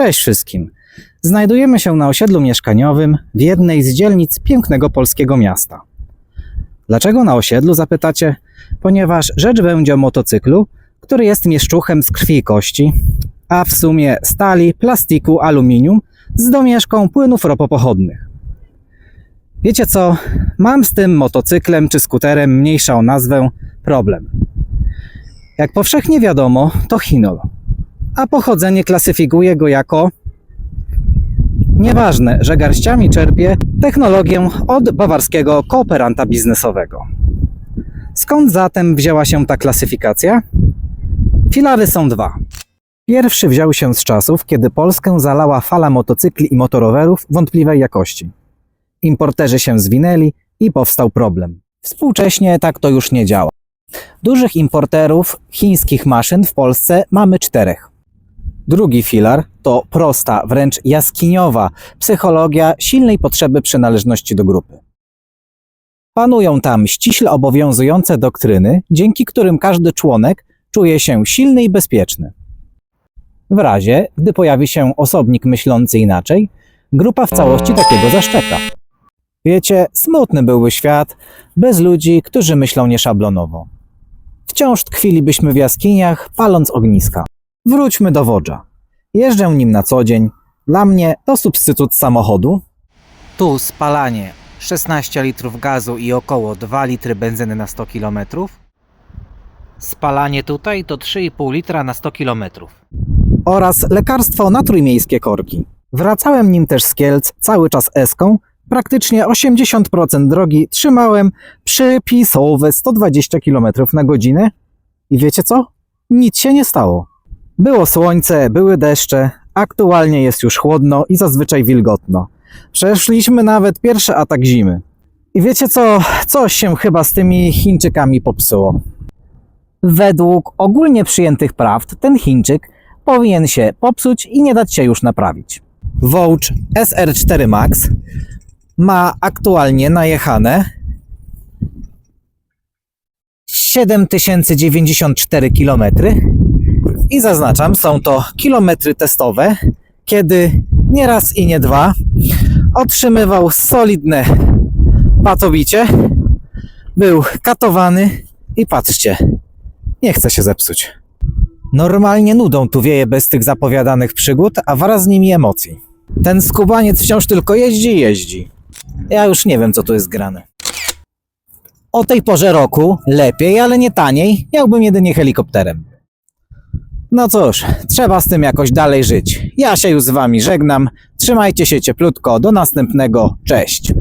Cześć wszystkim. Znajdujemy się na osiedlu mieszkaniowym w jednej z dzielnic pięknego polskiego miasta. Dlaczego na osiedlu zapytacie? Ponieważ rzecz będzie o motocyklu, który jest mieszczuchem z krwi i kości, a w sumie stali, plastiku, aluminium z domieszką płynów ropopochodnych. Wiecie co? Mam z tym motocyklem czy skuterem, mniejsza o nazwę, problem. Jak powszechnie wiadomo, to chinol, a pochodzenie klasyfikuje go jako Nieważne, że garściami czerpie technologię od bawarskiego kooperanta biznesowego. Skąd zatem wzięła się ta klasyfikacja? Filary są dwa. Pierwszy wziął się z czasów, kiedy Polskę zalała fala motocykli i motorowerów wątpliwej jakości. Importerzy się zwinęli i powstał problem. Współcześnie tak to już nie działa. Dużych importerów chińskich maszyn w Polsce mamy czterech. Drugi filar to prosta, wręcz jaskiniowa psychologia silnej potrzeby przynależności do grupy. Panują tam ściśle obowiązujące doktryny, dzięki którym każdy członek czuje się silny i bezpieczny. W razie, gdy pojawi się osobnik myślący inaczej, grupa w całości takiego zaszczeka. Wiecie, smutny byłby świat bez ludzi, którzy myślą nieszablonowo. Wciąż tkwilibyśmy w jaskiniach, paląc ogniska. Wróćmy do Wodża. Jeżdżę nim na co dzień. Dla mnie to substytut samochodu. Tu spalanie 16 litrów gazu i około 2 litry benzyny na 100 km. Spalanie tutaj to 3,5 litra na 100 km. Oraz lekarstwo na trójmiejskie korki. Wracałem nim też z Kielc cały czas eską. Praktycznie 80% drogi trzymałem przypisowe 120 km na godzinę. I wiecie co? Nic się nie stało. Było słońce, były deszcze, aktualnie jest już chłodno i zazwyczaj wilgotno. Przeszliśmy nawet pierwszy atak zimy. I wiecie co? Coś się chyba z tymi Chińczykami popsuło. Według ogólnie przyjętych prawd ten Chińczyk powinien się popsuć i nie dać się już naprawić. Vouch SR4 Max ma aktualnie najechane 7094 km i zaznaczam, są to kilometry testowe, kiedy nie raz i nie dwa otrzymywał solidne patobicie, był katowany i patrzcie, nie chce się zepsuć. Normalnie nudą tu wieje bez tych zapowiadanych przygód, a wraz z nimi emocji. Ten skubaniec wciąż tylko jeździ i jeździ. Ja już nie wiem, co tu jest grane. O tej porze roku lepiej, ale nie taniej, miałbym jedynie helikopterem. No cóż, trzeba z tym jakoś dalej żyć. Ja się już z wami żegnam. Trzymajcie się cieplutko. Do następnego. Cześć.